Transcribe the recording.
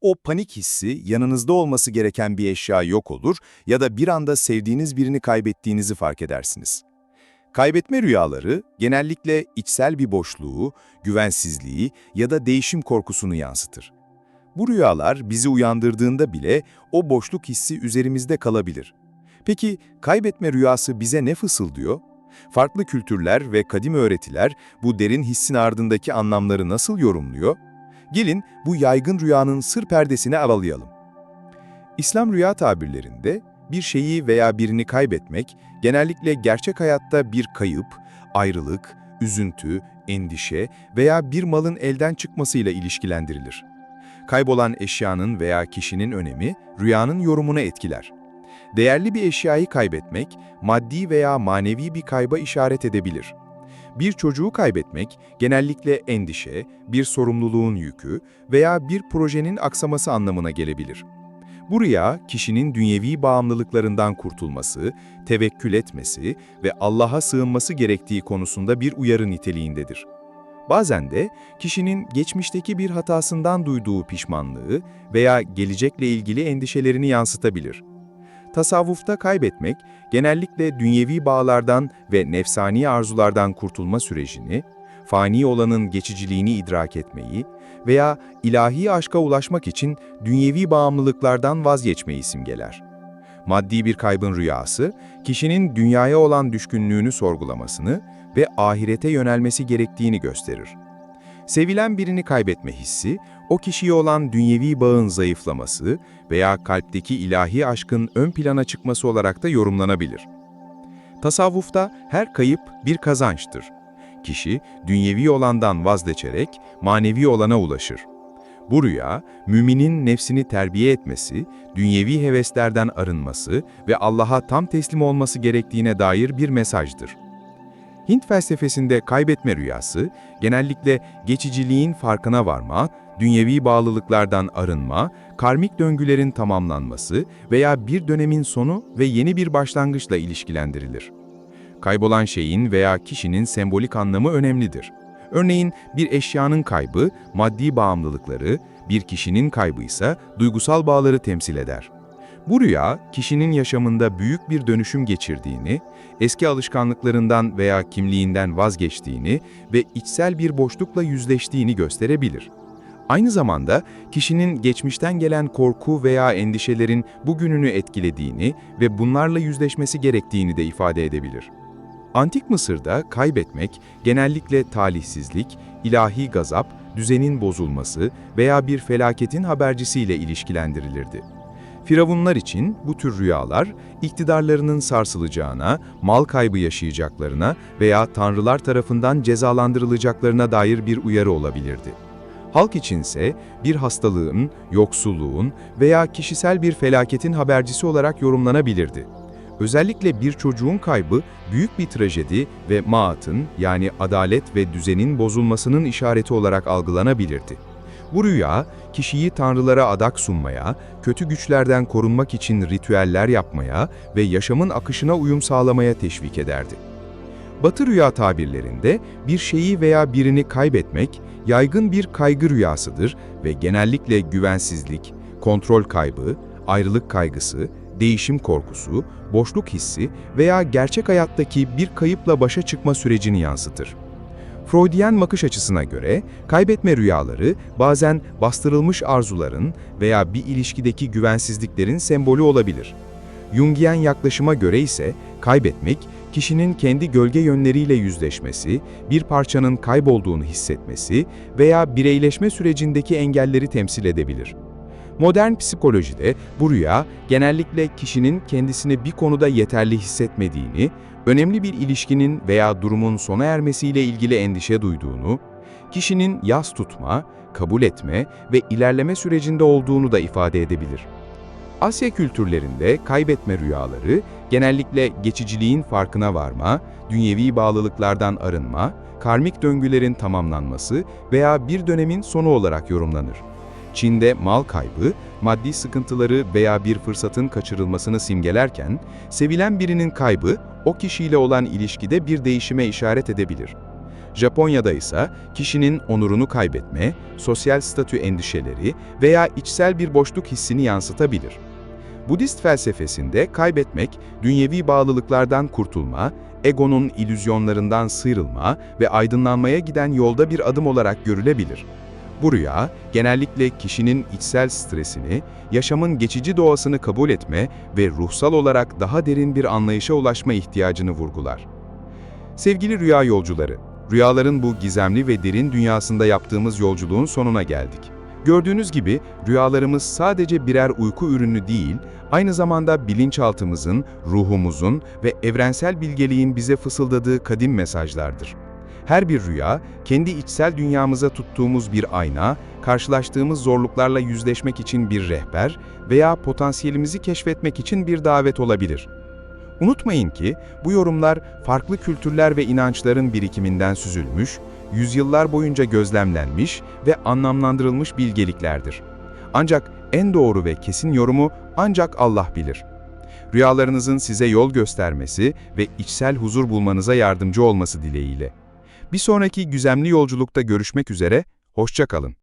O panik hissi yanınızda olması gereken bir eşya yok olur ya da bir anda sevdiğiniz birini kaybettiğinizi fark edersiniz. Kaybetme rüyaları genellikle içsel bir boşluğu, güvensizliği ya da değişim korkusunu yansıtır. Bu rüyalar bizi uyandırdığında bile o boşluk hissi üzerimizde kalabilir. Peki kaybetme rüyası bize ne fısıldıyor? Farklı kültürler ve kadim öğretiler bu derin hissin ardındaki anlamları nasıl yorumluyor? Gelin bu yaygın rüyanın sır perdesini aralayalım. İslam rüya tabirlerinde bir şeyi veya birini kaybetmek genellikle gerçek hayatta bir kayıp, ayrılık, üzüntü, endişe veya bir malın elden çıkmasıyla ilişkilendirilir. Kaybolan eşyanın veya kişinin önemi rüyanın yorumunu etkiler. Değerli bir eşyayı kaybetmek, maddi veya manevi bir kayba işaret edebilir. Bir çocuğu kaybetmek, genellikle endişe, bir sorumluluğun yükü veya bir projenin aksaması anlamına gelebilir. Bu rüya, kişinin dünyevi bağımlılıklarından kurtulması, tevekkül etmesi ve Allah'a sığınması gerektiği konusunda bir uyarı niteliğindedir. Bazen de kişinin geçmişteki bir hatasından duyduğu pişmanlığı veya gelecekle ilgili endişelerini yansıtabilir. Tasavvufta kaybetmek, genellikle dünyevi bağlardan ve nefsani arzulardan kurtulma sürecini, fani olanın geçiciliğini idrak etmeyi veya ilahi aşka ulaşmak için dünyevi bağımlılıklardan vazgeçmeyi simgeler. Maddi bir kaybın rüyası, kişinin dünyaya olan düşkünlüğünü sorgulamasını ve ahirete yönelmesi gerektiğini gösterir. Sevilen birini kaybetme hissi, o kişiye olan dünyevi bağın zayıflaması veya kalpteki ilahi aşkın ön plana çıkması olarak da yorumlanabilir. Tasavvufta her kayıp bir kazançtır. Kişi, dünyevi olandan vazgeçerek manevi olana ulaşır. Bu rüya, müminin nefsini terbiye etmesi, dünyevi heveslerden arınması ve Allah'a tam teslim olması gerektiğine dair bir mesajdır. Hint felsefesinde kaybetme rüyası, genellikle geçiciliğin farkına varma, dünyevi bağlılıklardan arınma, karmik döngülerin tamamlanması veya bir dönemin sonu ve yeni bir başlangıçla ilişkilendirilir. Kaybolan şeyin veya kişinin sembolik anlamı önemlidir. Örneğin bir eşyanın kaybı, maddi bağımlılıkları, bir kişinin kaybı ise duygusal bağları temsil eder. Bu rüya, kişinin yaşamında büyük bir dönüşüm geçirdiğini, eski alışkanlıklarından veya kimliğinden vazgeçtiğini ve içsel bir boşlukla yüzleştiğini gösterebilir. Aynı zamanda kişinin geçmişten gelen korku veya endişelerin bugününü etkilediğini ve bunlarla yüzleşmesi gerektiğini de ifade edebilir. Antik Mısır'da kaybetmek genellikle talihsizlik, ilahi gazap, düzenin bozulması veya bir felaketin habercisiyle ilişkilendirilirdi. Firavunlar için bu tür rüyalar, iktidarlarının sarsılacağına, mal kaybı yaşayacaklarına veya tanrılar tarafından cezalandırılacaklarına dair bir uyarı olabilirdi. Halk içinse bir hastalığın, yoksulluğun veya kişisel bir felaketin habercisi olarak yorumlanabilirdi. Özellikle bir çocuğun kaybı büyük bir trajedi ve maatın yani adalet ve düzenin bozulmasının işareti olarak algılanabilirdi. Bu rüya, kişiyi tanrılara adak sunmaya, kötü güçlerden korunmak için ritüeller yapmaya ve yaşamın akışına uyum sağlamaya teşvik ederdi. Batı rüya tabirlerinde bir şeyi veya birini kaybetmek yaygın bir kaygı rüyasıdır ve genellikle güvensizlik, kontrol kaybı, ayrılık kaygısı, değişim korkusu, boşluk hissi veya gerçek hayattaki bir kayıpla başa çıkma sürecini yansıtır. Freudian bakış açısına göre kaybetme rüyaları bazen bastırılmış arzuların veya bir ilişkideki güvensizliklerin sembolü olabilir. Jungian yaklaşıma göre ise kaybetmek, kişinin kendi gölge yönleriyle yüzleşmesi, bir parçanın kaybolduğunu hissetmesi veya bireyleşme sürecindeki engelleri temsil edebilir. Modern psikolojide bu rüya genellikle kişinin kendisini bir konuda yeterli hissetmediğini, önemli bir ilişkinin veya durumun sona ermesiyle ilgili endişe duyduğunu, kişinin yas tutma, kabul etme ve ilerleme sürecinde olduğunu da ifade edebilir. Asya kültürlerinde kaybetme rüyaları genellikle geçiciliğin farkına varma, dünyevi bağlılıklardan arınma, karmik döngülerin tamamlanması veya bir dönemin sonu olarak yorumlanır. Çin'de mal kaybı, maddi sıkıntıları veya bir fırsatın kaçırılmasını simgelerken, sevilen birinin kaybı o kişiyle olan ilişkide bir değişime işaret edebilir. Japonya'da ise kişinin onurunu kaybetme, sosyal statü endişeleri veya içsel bir boşluk hissini yansıtabilir. Budist felsefesinde kaybetmek, dünyevi bağlılıklardan kurtulma, egonun ilüzyonlarından sıyrılma ve aydınlanmaya giden yolda bir adım olarak görülebilir. Bu rüya, genellikle kişinin içsel stresini, yaşamın geçici doğasını kabul etme ve ruhsal olarak daha derin bir anlayışa ulaşma ihtiyacını vurgular. Sevgili rüya yolcuları, rüyaların bu gizemli ve derin dünyasında yaptığımız yolculuğun sonuna geldik. Gördüğünüz gibi rüyalarımız sadece birer uyku ürünü değil, aynı zamanda bilinçaltımızın, ruhumuzun ve evrensel bilgeliğin bize fısıldadığı kadim mesajlardır. Her bir rüya, kendi içsel dünyamıza tuttuğumuz bir ayna, karşılaştığımız zorluklarla yüzleşmek için bir rehber veya potansiyelimizi keşfetmek için bir davet olabilir. Unutmayın ki bu yorumlar farklı kültürler ve inançların birikiminden süzülmüş, yüzyıllar boyunca gözlemlenmiş ve anlamlandırılmış bilgeliklerdir. Ancak en doğru ve kesin yorumu ancak Allah bilir. Rüyalarınızın size yol göstermesi ve içsel huzur bulmanıza yardımcı olması dileğiyle. Bir sonraki güzemli yolculukta görüşmek üzere, hoşça kalın.